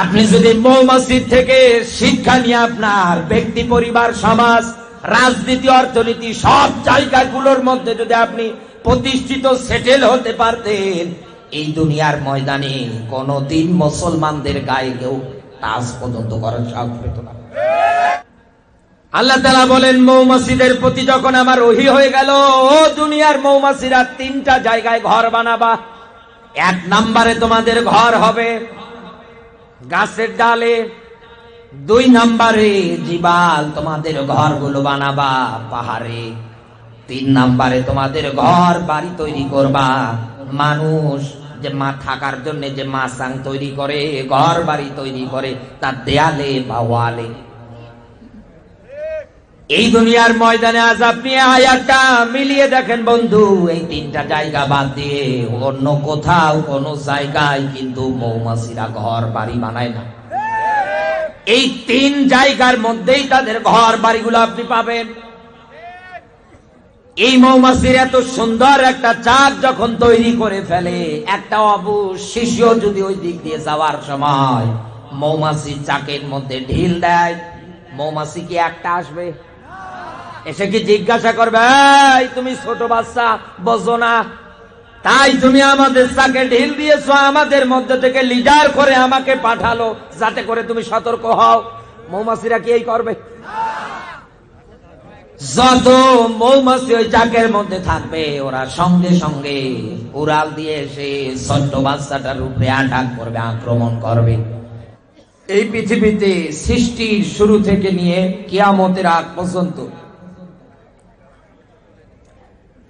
আপনি যদি মৌমাছির থেকে শিক্ষা নিয়ে আপনার ব্যক্তি, পরিবার, সমাজ, রাজনীতি, অর্থনীতি সব জায়গাগুলোর মধ্যে যদি আপনি প্রতিষ্ঠিত সেটেল হতে পারতেন, এই দুনিয়ার ময়দানে কোনদিন মুসলমানদের গায়ে কেউ টাচ পর্যন্ত করার সাহস পেত না। আল্লাহ তালা বলেন মৌমাছিদের প্রতি যখন আমার ওহি হয়ে গেল, ও দুনিয়ার মৌমাছিরা তিনটা জায়গায় ঘর বানাবা, এক নাম্বারে তোমাদের ঘর হবে গাছের ডালে দুই নাম্বারে জীবাল তোমাদের ঘরগুলো বানাবা পাহাড়ে। তিন নাম্বারে তোমাদের ঘর বাড়ি তৈরি করবা। মানুষ যে মা থাকার জন্য যে মা সাং তৈরি করে, ঘর বাড়ি তৈরি করে, তার দেয়ালে বা ওয়ালে এই দুনিয়ার ময়দানে আজ আপনি আয়াতটা মিলিয়ে দেখেন বন্ধু, এই তিনটা জায়গা বাদ দিয়ে অন্য কোথাও কোন জায়গায় কিন্তু মৌমাছিরা ঘর বাড়ি বানায় না। এই তিন জায়গার মধ্যেই তাদের ঘর বাড়িগুলো আপনি পাবেন। এই মৌমাছির এত সুন্দর একটা চাক যখন তৈরি করে ফেলে, একটা অবু শিশুও যদি ওই দিক দিয়ে যাওয়ার সময় মৌমাছির চাকের মধ্যে ঢিল দেয়, মৌমাছি কি একটা আসবে? এসে কি জিজ্ঞাসা করবে? "এই, তুমি ছোট বাচ্চা বোঝো না। তাই তুমি আমাদের চাকে ঢিল দিয়েছ আমাদের মধ্যে থেকে লিডার করে আমাকে পাঠালো যাতে করে তুমি সতর্ক হও। মৌমাছিরা কি এই করবে? যত মৌমাছি ওই চাকের মধ্যে থাকবে ওরা সঙ্গে সঙ্গে উড়াল দিয়ে এসে ছোট্ট বাচ্চাটার উপরে আটাক করবে আক্রমণ করবে। এই পৃথিবীতে সৃষ্টির শুরু থেকে নিয়ে কিয়ামতের আগ পর্যন্ত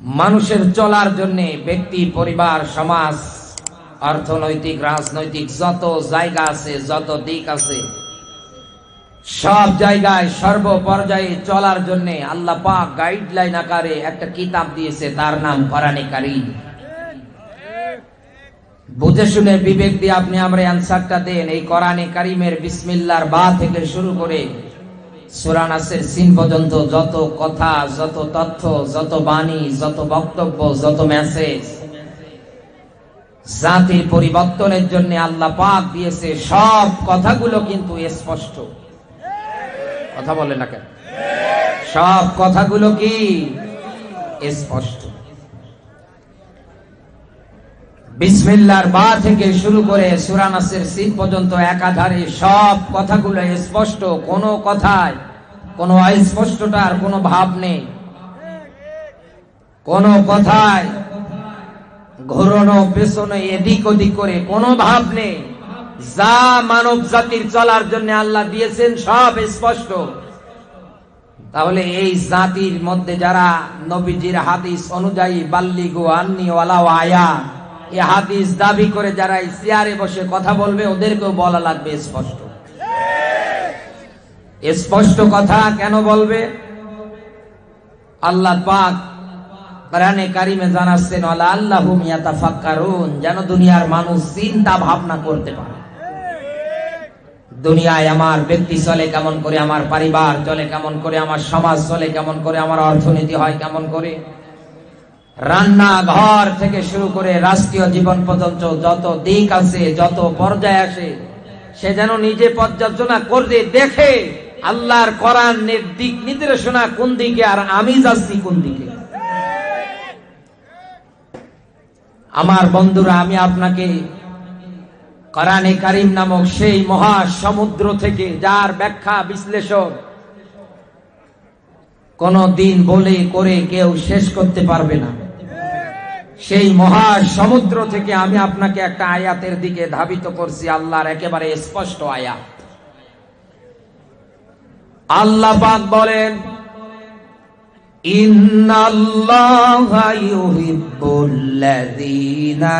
মানুষের চলার জন্য ব্যক্তি, পরিবার, সমাজ, অর্থনৈতিক, রাজনৈতিক, যত জায়গা আছে, যত দিক আছে, সব জায়গায় সর্ব পর্যায়ে চলার জন্য আল্লাহ পাক গাইডলাইন আকারে একটা কিতাব দিয়েছে, তার নাম কোরআনে কারীম। বুঝে শুনে বিবেক দিয়ে আপনি আমরা অ্যান্সারটা দেন। এই কোরআনে কারিমের বিসমিল্লার বা থেকে শুরু করে সুরানাসের সিন পর্যন্ত যত কথা, যত তথ্য, যত বাণী, যত বক্তব্য, যত মেসেজ জাতির পরিবর্তনের জন্য আল্লাহ পাক দিয়েছে, সব কথাগুলো কিন্তু স্পষ্ট। কথা বলে না কেন? সব কথাগুলো কি? স্পষ্ট। বিসমিল্লার বা থেকে শুরু করে সুরানাসের সিন পর্যন্ত একাধারে সব কথাগুলো স্পষ্ট, কোনো কথায় কোনো অস্পষ্টতার কোনো ভাব নেই। কোনো কথায় ঘোরানো, পেছনে, এদিক ওদিক করে কোনো ভাব নেই। যা মানব জাতির চলার জন্য আল্লাহ দিয়েছেন সব স্পষ্ট। তাহলে এই জাতির মধ্যে যারা নবীজির হাদিস অনুযায়ী বাল্লিগু আন্নি ওয়ালা আয়া এ হাদিস দাবি করে যারা চেয়ারে বসে কথা বলবে, ওদেরকেও বলা লাগবে স্পষ্ট। স্পষ্ট কথা কেন বলবে? আল্লাহ পাক কোরআনে কারিমে জানাচ্ছেন যেন দুনিয়ার মানুষ চিন্তা ভাবনা করতে পারে। দুনিয়ায় আমার ব্যক্তি চলে কেমন করে, আমার পরিবার চলে কেমন করে, আমার সমাজ চলে কেমন করে, আমার অর্থনীতি হয় কেমন করে? রান্না ঘর থেকে শুরু করে রাষ্ট্রীয় জীবন পর্যন্ত যত দিক আছে, যত পর্যায়ে আসে সে যেন নিজে পর্যালোচনা করে দেখে আল্লাহর কোরআনের দিক নির্দেশনা কোন দিকে আর আমি যাচ্ছি কোন দিকে। আমার বন্ধুরা, আমি আপনাকে কোরআনে কারিম নামক সেই মহা সমুদ্র থেকে যার ব্যাখ্যা, বিশ্লেষণ কোন দিন বলে করে কেউ শেষ করতে পারবে না। সেই মহা সমুদ্র থেকে আমি আপনাকে একটা আয়াতের দিকে ধাবিত করছি, আল্লাহর একেবারে স্পষ্ট আয়াত। আল্লাহ পাক বলেন, ইন্নাল্লাহা ইউহিব্বুল্লাযীনা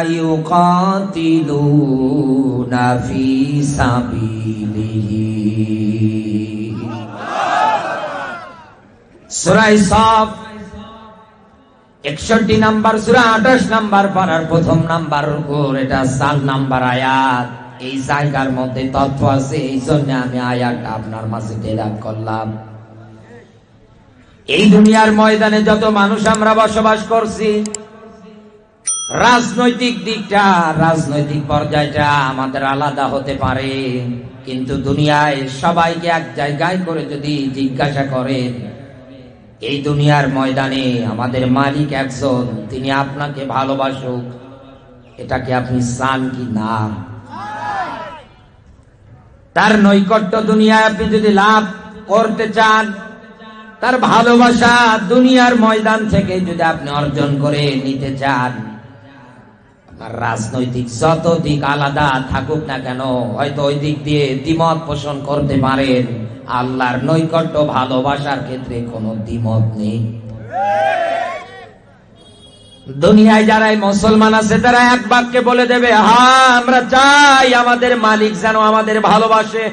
61 নাম্বার সূরা 28 নাম্বার পারার প্রথম নাম্বার উপর এটা সাল নাম্বার আয়াত। এই জায়গার মধ্যে তথ্য আছে, এই জন্য আমি আয়াতটা আপনার মাঝে তেলাপ করলাম। এই দুনিয়ার ময়দানে যত মানুষ আমরা বসবাস করছি, রাজনৈতিক দিকটা, রাজনৈতিক পর্যায়টা আমাদের আলাদা হতে পারে। কিন্তু দুনিয়ায় সবাইকে এক জায়গায় করে যদি জিজ্ঞাসা করেন এই দুনিয়ার ময়দানে আমাদের মালিক একজন, তিনি আপনাকে ভালোবাসুক। এটাকে আপনি চান কি না? তার নৈকট্য দুনিয়ায় আপনি যদি লাভ করতে চান, তার ভালোবাসা দুনিয়ার ময়দান থেকে যদি আপনি অর্জন করে নিতে চান, আপনার রাজনৈতিক যত দিক আলাদা থাকুক না কেন, হয়তো ওই দিক দিয়ে দ্বিমত পোষণ করতে পারেন। আল্লাহর নৈকট্য ভালোবাসার ক্ষেত্রে কোনো দ্বিমত নেই। দুনিয়ায় যারাই মুসলমান আছে, তারা এক বাক্যে বলে দেবে হ্যাঁ আমরা চাই আমাদের মালিক যেন আমাদের ভালোবাসে।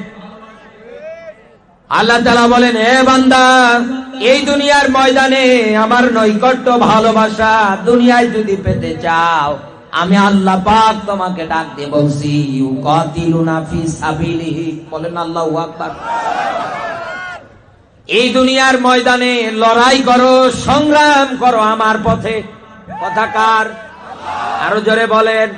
আল্লাহ তালা বলেন হে বান্দা, এই দুনিয়ার ময়দানে আমার নৈকট্য ভালোবাসা দুনিয়ায় যদি পেতে চাও আমি আল্লাহ পাক তোমাকে ডাক দিয়ে বলছি, ইউকাতিলুনা ফি সাবিলিহি। বলেন আল্লাহু আকবার। এই দুনিয়ার ময়দানে লড়াই করো, সংগ্রাম করো আমার পথে। কথাকার আরও জোরে বলেন।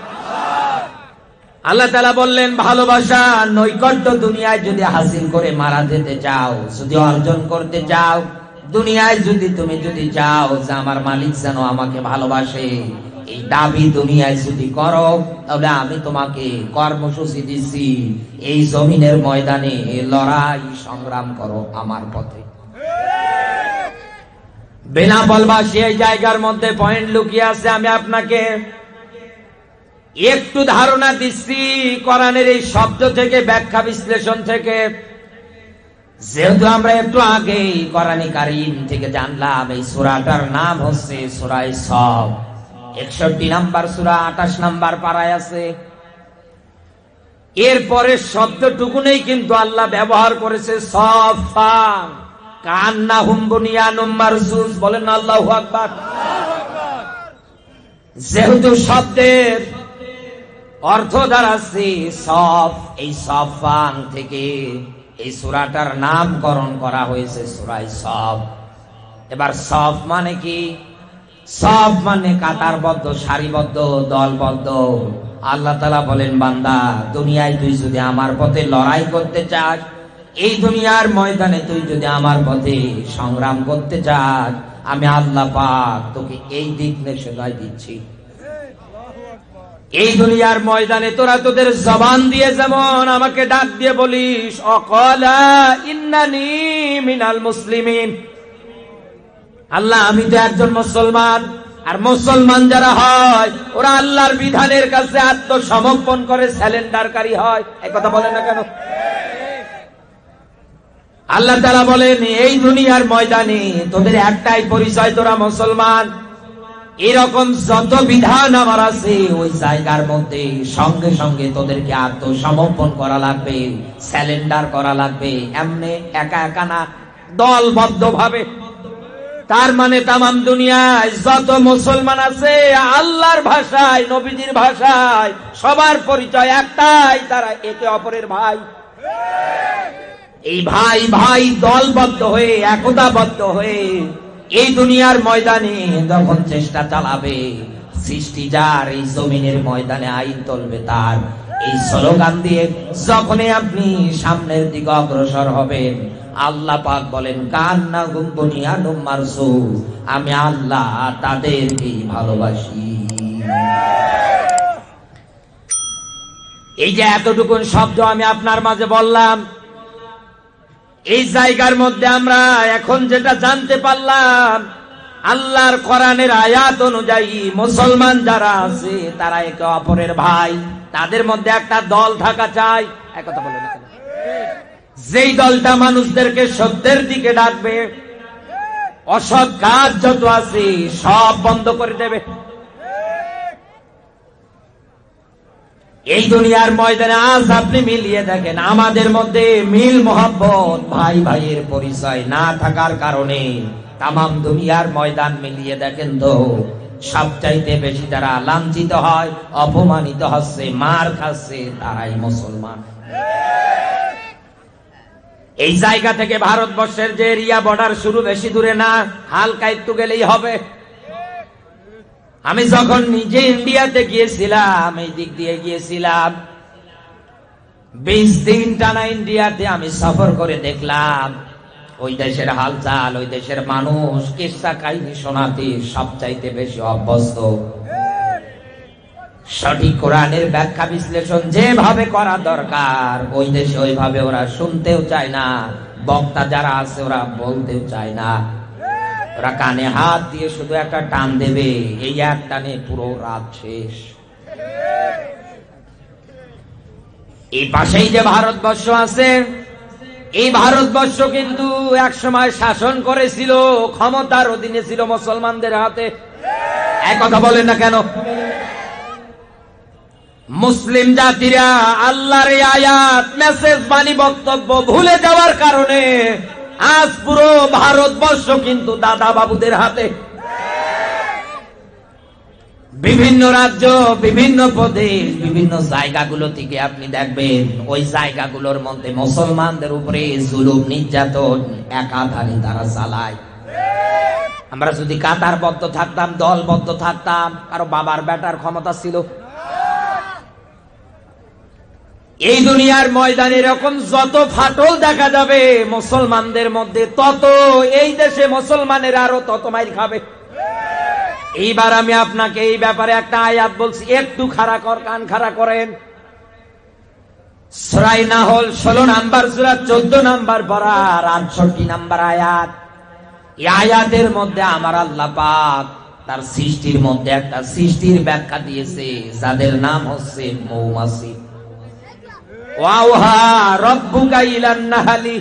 আল্লাহ তালা বললেন, ভালোবাসা, নৈকট্য দুনিয়ায় যদি হাসিল করে মারা যেতে চাও, যদি অর্জন করতে চাও, দুনিয়ায় যদি তুমি যদি চাও যে আমার মালিক যেন আমাকে ভালোবাসে। এই দাবি দুনিয়ায় যদি করো, তাহলে আমি তোমাকে কর্মসূচি দিচ্ছি। এই জমিনের ময়দানে লড়াই সংগ্রাম করো আমার পথে। বিনা বলবাসী এই জায়গার মধ্যে পয়েন্ট লুকিয়ে আছে, আমি আপনাকে একটু ধারণা দিচ্ছি, কোরআনের এই শব্দ থেকে, ব্যাখ্যা বিশ্লেষণ থেকে। যেহেতু আমরা একটু আগে কোরআনী কারিম থেকে জানলাম, এই সুরাটার নাম হচ্ছে সুরাই সব। একষট্টি নাম্বার সুরা, আঠাশ নাম্বার পাড়ায় আছে। এরপরে শব্দটুকুনেই কিন্তু আল্লাহ ব্যবহার করেছে কান্না হুম্বুনিয়া নম্বর সুস বলেন আল্লাহ যেহেতু শব্দের অর্থ দাঁড়াচ্ছে সফ, এই সফাং থেকে এই সুরাটার নামকরণ করা হয়েছে সুরাই সফ। এবার সফ মানে কি? সব মানে কাতারবদ্ধ, সারিবদ্ধ, দলবদ্ধ। আল্লাহ তালা বলেন, বান্দা, দুনিয়ায় তুই যদি আমার পথে লড়াই করতে চাস, এই দুনিয়ার ময়দানে তুই যদি আমার পথে সংগ্রাম করতে চাস, আমি আল্লাহ পাক তোকে এই দিক নির্দেশনায় দিচ্ছি। এই দুনিয়ার ময়দানে তোরা তোদের জবান দিয়ে যেমন আমাকে ডাক দিয়ে বলিস, অকলা ইন্নানি মিনাল মুসলিমিন। আল্লাহ, আমি তো একজন মুসলমান, আর মুসলমান যারা হয়, ওরা আল্লাহর বিধানের কাছে আত্মসমর্পণ করে স্যালেন্ডারকারী হয়। এই কথা বলে না কেন? আল্লাহ তারা বলেন, এই দুনিয়ার ময়দানে তোদের একটাই পরিচয়, তোরা মুসলমান। এরকম যত বিধান আমার আছে, ওই জায়গার মধ্যে সঙ্গে সঙ্গে তোদেরকে আত্মসমর্পণ করা লাগবে স্যালেন্ডার করা লাগবে। এমনি একা একা না দলবদ্ধ ভাবে তার মানে তামাম দুনিয়ায় যত মুসলমান আছে, আল্লাহর ভাষায়, নবীজির ভাষায়, সবার পরিচয় একটাই, তারা একে অপরের ভাই। এই ভাই ভাই দলবদ্ধ হয়ে, একতাবদ্ধ হয়ে এই দুনিয়ার ময়দানে যখন চেষ্টা চালাবে। সৃষ্টি যার এই জমিনের ময়দানে আইন চলবে তার এই স্লোগান দিয়ে যখনই আপনি সামনের দিকে অগ্রসর হবেন, আল্লাহ পাক বলেন, কান্না গুম্বনিয়া মারসু আমি আল্লাহ তাদেরকে ভালোবাসি। এই যে এতটুকুন শব্দ আমি আপনার মাঝে বললাম, এই জায়গার মধ্যে আমরা এখন যেটা জানতে পারলাম আল্লাহর কোরআনের আয়াত অনুযায়ী মুসলমান যারা আছে, তারা একে অপরের ভাই। তাদের মধ্যে একটা দল থাকা চাই। একথা বলে না? যেই দলটা মানুষদেরকে সত্যের দিকে ডাকবে, অসৎ কাজ যত আছে, সব বন্ধ করে দেবে। এই দুনিয়ার ময়দানে আজ আপনি মিলিয়ে দেখেন, আমাদের মধ্যে মিল মোহাব্বত ভাই ভাইয়ের পরিচয় না থাকার কারণে তামাম দুনিয়ার ময়দান মিলিয়ে দেখেন তো, সবচাইতে বেশি যারা লাঞ্ছিত হয়, অপমানিত হচ্ছে, মার খাচ্ছে, তারাই মুসলমান। এই জায়গা থেকে ভারতবর্ষের যে এরিয়া বর্ডার শুরু বেশি দূরে না, হালকা একটু গেলেই হবে। আমি যখন নিজে ইন্ডিয়াতে গিয়েছিলাম, এই দিক দিয়ে গিয়েছিলাম, বিশ দিন টানা ইন্ডিয়াতে আমি সফর করে দেখলাম ওই দেশের হালচাল, ওই দেশের মানুষ কিসা কাহিনী শোনাতে সবচাইতে বেশি অভ্যস্ত। সঠিক কোরআনের ব্যাখ্যা বিশ্লেষণ যেভাবে করা দরকার, ওই দেশে ওইভাবে ওরা শুনতেও চায় না, বক্তা যারা আছে ওরা বলতেও চায় না। ওরা কানে হাত দিয়ে শুধু একটা টান দেবে, এই এক টানে পুরো রাত শেষ। এই পাশেই যে ভারতবর্ষ আছে এই ভারতবর্ষ কিন্তু এক সময় শাসন করেছিল, ক্ষমতার অধীনে ছিল মুসলমানদের হাতে। এক কথা বলেন না কেন? মুসলিম জাতিরা আল্লাহর আয়াত মেসেজ বাণী, বক্তব্য ভুলে যাওয়ার কারণে আজ পুরো ভারতবর্ষ কিন্তু দাদা বাবুদের হাতে। বিভিন্ন রাজ্য, বিভিন্ন প্রদেশ, বিভিন্ন জায়গাগুলো থেকে আপনি দেখবেন, ওই জায়গাগুলোর মধ্যে মুসলমানদের উপরে জুলুম, নির্যাতন একাধারে তারা চালায়। আমরা যদি কাতারবদ্ধ থাকতাম, দলবদ্ধ থাকতাম, কারও বাবার, বেটার ক্ষমতা ছিল। এই দুনিয়ার ময়দানে এরকম যত ফাটল দেখা যাবে মুসলমানদের মধ্যে, তত এই দেশে মুসলমানের আরও তত মাইর খাবে। এইবার আমি আপনাকে এই ব্যাপারে একটা আয়াত বলছি। একটু খাড়া কর, কান খাড়া করেন। সরাই না হল ষোলো নাম্বার, সুরা চোদ্দ নাম্বার পড়ার আটষট্টি নাম্বার আয়াত। আয়াতের মধ্যে আমার আল্লাহ পাক তার সৃষ্টির মধ্যে একটা সৃষ্টির ব্যাখ্যা দিয়েছে, যাদের নাম হচ্ছে মৌমাছি। ওয়াওহা রব্বুকা ইলান নাহালি।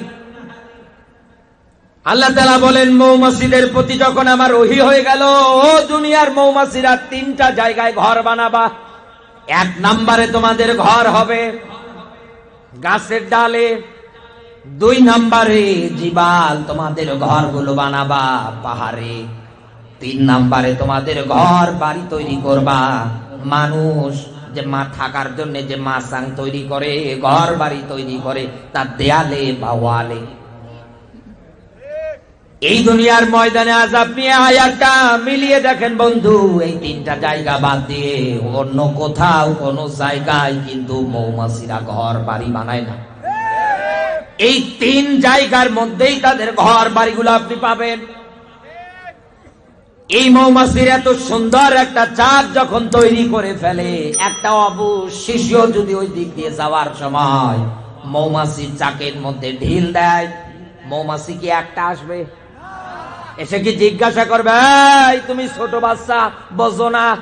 আল্লাহ তালা বলেন, মৌমাছিদের প্রতি যখন আমার ওহি হয়ে গেল, ও দুনিয়ার মৌমাছিরা তিনটা জায়গায় ঘর বানাবা। এক নাম্বারে তোমাদের ঘর হবে গাছের ডালে, দুই নাম্বারে জিবাল তোমাদের ঘরগুলো বানাবা পাহাড়ে, তিন নাম্বারে তোমাদের ঘর বাড়ি তৈরি করবা। মানুষ যে মা থাকার জন্য যে মাসাং তৈরি করে, ঘর বাড়ি তৈরি করে, তার দেয়ালে বা ওয়ালে এই দুনিয়ার ময়দানে আজ আপনি আয়াতটা মিলিয়ে দেখেন বন্ধু। এই তিনটা জায়গা বাদ দিয়ে অন্য কোথাও কোন জায়গায় কিন্তু মৌমাছিরা ঘর বাড়ি বানায় না। এই তিন জায়গার মধ্যেই তাদের ঘর বাড়িগুলো আপনি পাবেন। এই মৌমাছির এত সুন্দর একটা চাপ যখন তৈরি করে ফেলে, একটা অবু শিশু যদি ওই দিক দিয়ে যাওয়ার সময় মৌমাছির চাকের মধ্যে ঢিল দেয়, মৌমাছি কি একটা আসবে? এসে কি জিজ্ঞাসা করবে? "এই, তুমি ছোট বাচ্চা বোঝো না।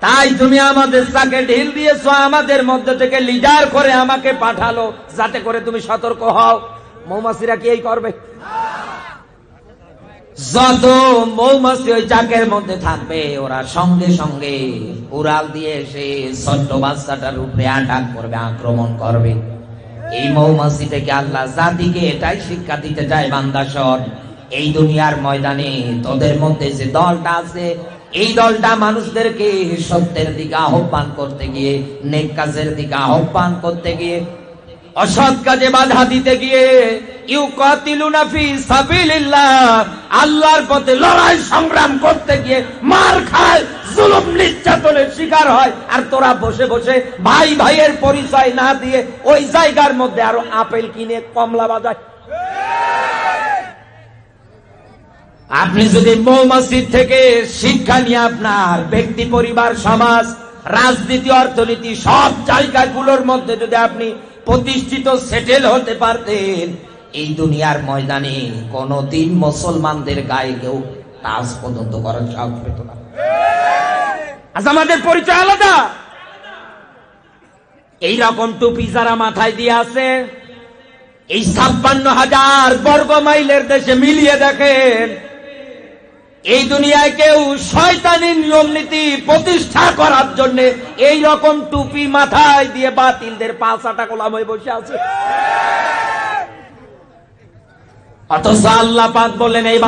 তাই তুমি আমাদের চাকে ঢিল দিয়েছ আমাদের মধ্যে থেকে লিডার করে আমাকে পাঠালো যাতে করে তুমি সতর্ক হও। মৌমাছিরা কি এই করবে? যত মৌমাছি ওই চাকের মধ্যে থাকবে ওরা সঙ্গে সঙ্গে উড়াল দিয়ে এসে ছোট্ট বাচ্চাটার উপরে আটাক করবে আক্রমণ করবে। এই মৌমাছি থেকে আল্লাহ জাতিকে এটাই শিক্ষা দিতে চায় বান্দাসর এই দুনিয়ার ময়দানে তোদের মধ্যে যে দলটা আছে, এই দলটা মানুষদেরকে সত্যের দিকে আহ্বান করতে গিয়ে, নেক কাজের দিকে আহ্বান করতে গিয়ে, অসৎ কাজে বাধা দিতে গিয়ে আল্লাহর পথে লড়াই সংগ্রাম করতে গিয়ে মার খায়, জুলুম নির্যাতনের শিকার হয়, আর তোরা বসে বসে ভাই ভাইয়ের পরিচয় না দিয়ে ওই জায়গার মধ্যে আরও আপেল কিনে কমলা বাজায়। আপনি যদি মৌমাছির থেকে শিক্ষা নিয়ে আপনার ব্যক্তি, পরিবার, সমাজ, রাজনীতি, অর্থনীতি সব জায়গাগুলোর মধ্যে যদি আপনি প্রতিষ্ঠিত সেটেল হতে পারতেন, এই দুনিয়ার ময়দানে কোনদিন মুসলমানদের গায়ে কেউ টাচ পর্যন্ত করার সাহস পেত না। আজ আমাদের পরিচয় আলাদা। এই রকম টুপি যারা মাথায় দিয়ে আছে, এই ছাপ্পান্ন হাজার বর্গ মাইলের দেশে মিলিয়ে দেখেন এই দুনিয়ায় কেউ শয়তানি নিয়ম নীতি প্রতিষ্ঠা করার জন্য এই রকম টুপি মাথায় দিয়ে বাতিলদের পাঁচাটা গোলাম হয়ে বসে আছে। এই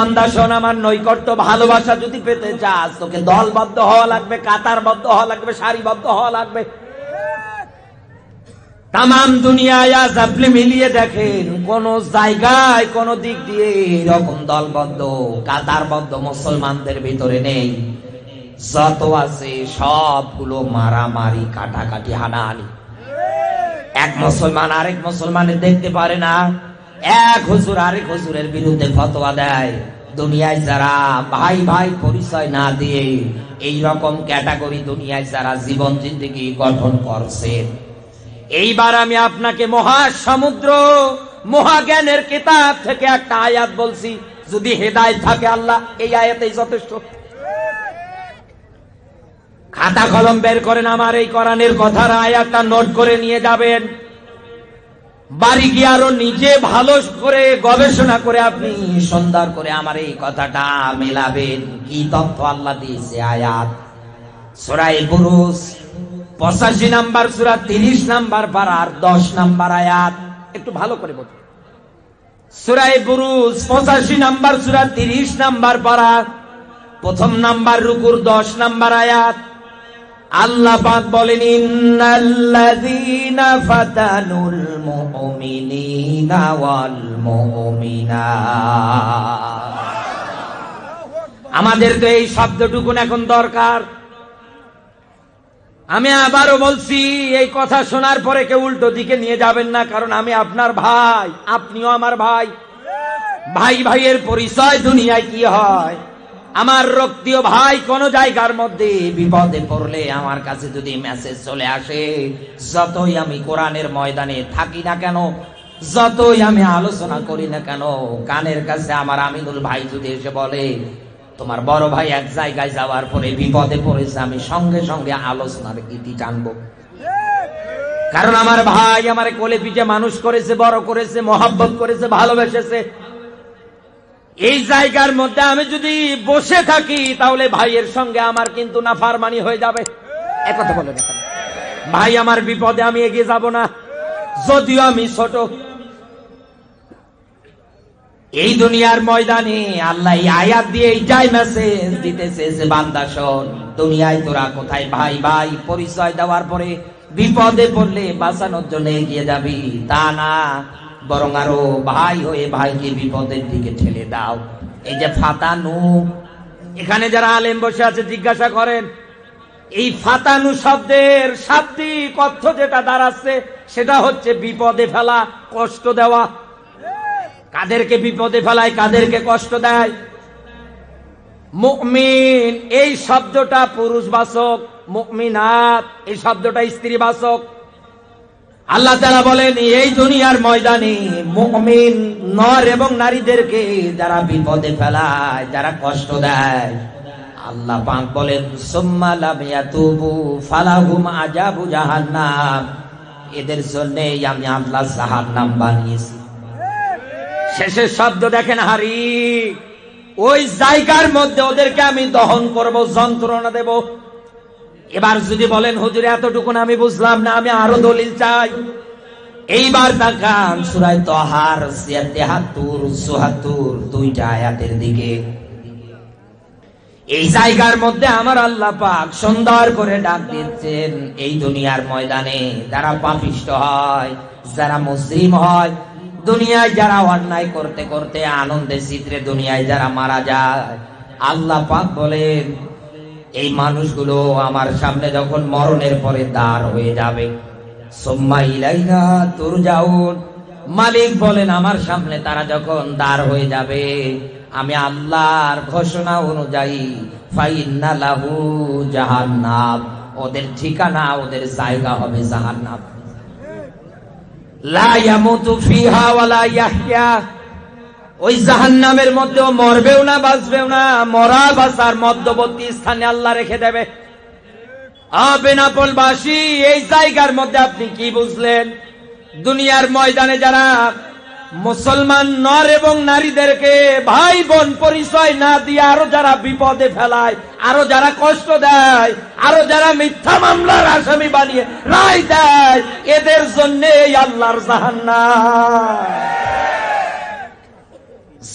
আমার নৈকট্য ভালোবাসা যদি পেতে চাস, তোকে দলবদ্ধ হওয়া লাগবে, কাতারবদ্ধ হওয়া লাগবে, সারিবদ্ধ হওয়া লাগবে। তাম দুনিয়ায় আজ মিলিয়ে দেখেন, কোন জায়গায়, কোন দিক দিয়ে এরকম দলবদ্ধ, কাতারবদ্ধ মুসলমানদের ভিতরে নেই। যত আছে সবগুলো মারামারি, কাটাকাটি, হানাহানি। এক মুসলমান আরেক মুসলমানের দেখতে পারে না, এক হুজুর আরেক হুজুরের বিরুদ্ধে ফতোয়া দেয়। দুনিয়ায় যারা ভাই ভাই পরিচয় না দিয়ে এই রকম ক্যাটাগরি দুনিয়ায় যারা জীবন জিন্দিগি গঠন করছেন এইবার আমি আপনাকে মহাসমুদ্র, মহাজ্ঞানের কিতাব থেকে একটা আয়াত বলছি। যদি হেদায় থাকে আল্লাহ, এই আয়াতেই যথেষ্ট। খাতা কলম বের করেন আমার এই কোরআনের কথার আয়াতটা নোট করে নিয়ে যাবেন। বাড়ি গিয়ে আরও নিজে ভালো করে গবেষণা করে আপনি সুন্দর করে আমার এই কথাটা মেলাবেন। কি তথ্য আল্লাহ দিয়েছে আয়াত? সুরাই বুরুস পঁচাশি নাম্বার সুরা, তিরিশ নাম্বার পারার দশ নাম্বার আয়াত। একটু ভালো করে বলুন। সুরাই বুরুস পঁচাশি নাম্বার সুরা, তিরিশ নাম্বার পারা, প্রথম নাম্বার রুকুর দশ নাম্বার আয়াত। আল্লাহ পাক বলেন, ইন্নাল্লাযীনা ফাতানুল মুমিনিনা ওয়াল মুমিনাত আমাদের তো এই শব্দটুকুন এখন দরকার। আমি আবারও বলছি, এই কথা শোনার পরে কেউ উল্টো দিকে নিয়ে যাবেন না, কারণ আমি আপনার ভাই, আপনিও আমার ভাই। ভাই ভাইয়ের পরিচয় দুনিয়ায় কি হয়? আমার রক্তীয় ভাই কোন জায়গার মধ্যে বিপদে পড়লে আমার কাছে যদি মেসেজ চলে আসে, যতই আমি কোরআনের ময়দানে থাকি না কেন, যতই আমি আলোচনা করি না কেন, কানের কাছে আমার আমিনুল ভাই যদি এসে বলে তোমার বড় ভাই এক জায়গায় যাওয়ার পরে বিপদে পড়েছে, আমি সঙ্গে সঙ্গে আলোচনার ইতি টানবো। কারণ আমার ভাই আমার কোলে পিঠে মানুষ করেছে, বড় করেছে, মহাব্বত করেছে, ভালোবেসেছে। এই জায়গার মধ্যে আমি যদি বসে থাকি, তাহলে ভাইয়ের সঙ্গে আমার কিন্তু না ফারমানি হয়ে যাবে। একথা বলে ভাই আমার বিপদে আমি এগিয়ে যাব না। যদিও আমি ছোট এই দুনিয়ার ময়দানে আল্লাহ আয়াত দিয়ে এইটাই মেসেজ দিতেছে যে, বান্দা শোন দুনিয়ায় তোরা কোথায়? ভাই ভাই, পরিচয় দেওয়ার পরে বিপদে পড়লে বাঁচানোর জন্য এগিয়ে যাবি। তা না, বরং আরও ভাই হয়ে ভাইকে বিপদের দিকে ঠেলে দাও। এই যে ফাতানু এখানে যারা আলেম বসে আছে, জিজ্ঞাসা করেন, এই ফাতানু শব্দের শাব্দিক অর্থ যেটা দাঁড়াচ্ছে, সেটা হচ্ছে বিপদে ফেলা, কষ্ট দেওয়া কাদেরকে বিপদে ফেলায়, কাদেরকে কষ্ট দেয়। মুকমিন এই শব্দটা পুরুষ বাচক মুকমিনাত এই শব্দটা স্ত্রী বাচক আল্লাহ তারা বলেন, এই দুনিয়ার ময়দানে মুকমিন নর এবং নারীদেরকে যারা বিপদে ফেলায়, যারা কষ্ট দেয়, আল্লাহ পাক বলেন, সুম্মা লাম ইয়াতুবু ফালাহুম আজাবু জাহান্নাম। এদের জন্য আমি আল্লাহ জাহান্নাম বানিয়েছি। শেষের শব্দ দেখেন হারি। ওই জায়গার মধ্যে ওদেরকে আমি দহন করব, যন্ত্রণা দেব। এবার যদি বলেন, হুজুর এতটুকুন আমি বুঝলাম না, আমি আরও দলিল চাই। এইবার তাকান সুরাই তহার, তেহাত্তর চুহাত্তর দুইটা আয়াতের দিকে। এই জায়গার মধ্যে আমার আল্লাহ পাক সুন্দর করে ডাক দিচ্ছেন, এই দুনিয়ার ময়দানে যারা পাপিষ্ট হয়, যারা মুসলিম হয় দুনিয়ায় যারা অন্যায় করতে করতে আনন্দে চিত্রে দুনিয়ায় যারা মারা যায়, আল্লাহ পাক বলেন, এই মানুষগুলো আমার সামনে যখন মরণের পরে দাঁড় হয়ে যাবে। মালিক বলেন, আমার সামনে তারা যখন দাঁড় হয়ে যাবে, আমি আল্লাহর ঘোষণা অনুযায়ী, ফাইন্না ওদের ঠিকানা, ওদের জায়গা হবে জাহান্নাম। লা জাহান নামের ওই মধ্যেও মরবেও না, বাঁচবেও না, মরা, বাঁচার মধ্যবর্তী স্থানে আল্লাহ রেখে দেবে। বেনাপোলবাসী এই জায়গার মধ্যে আপনি কি বুঝলেন? দুনিয়ার ময়দানে যারা মুসলমান নর এবং নারীদেরকে ভাই বোন পরিচয় না দিয়ে আরও যারা বিপদে ফেলায়, আরও যারা কষ্ট দেয়, আরও যারা মিথ্যা মামলার আসামি বানিয়ে রায় দেয়, এদের জন্য আল্লাহর জাহান্নাম।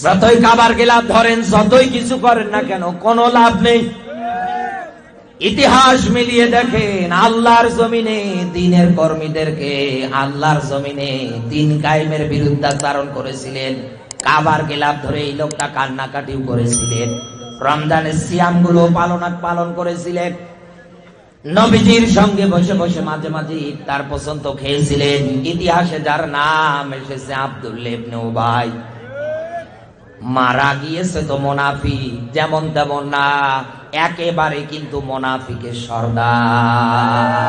যতই কাবার গেলাপ ধরেন যতই কিছু করেন না কেন, কোনো লাভ নেই। ইতিহাস মিলিয়ে দেখেন, আল্লাহর জমিনে দিনের কর্মীদেরকে আল্লাহর জমিনে দিন কায়েমের বিরুদ্ধাচারণ করেছিলেন। কাবার গেলাপ ধরে এই লোকটা কান্নাকাটিও করেছিলেন। রমজানের সিয়ামগুলো পালন পালন করেছিলেন। নবীজির সঙ্গে বসে বসে মাঝে মাঝে তার পর্যন্ত খেয়েছিলেন। ইতিহাসে যার নাম এসেছে আব্দুল্লাহ ইবনে উবাই। মারা গিয়েছে তো মোনাফি যেমন তেমন না। একেবারে কিন্তু মোনাফিকের সর্দার।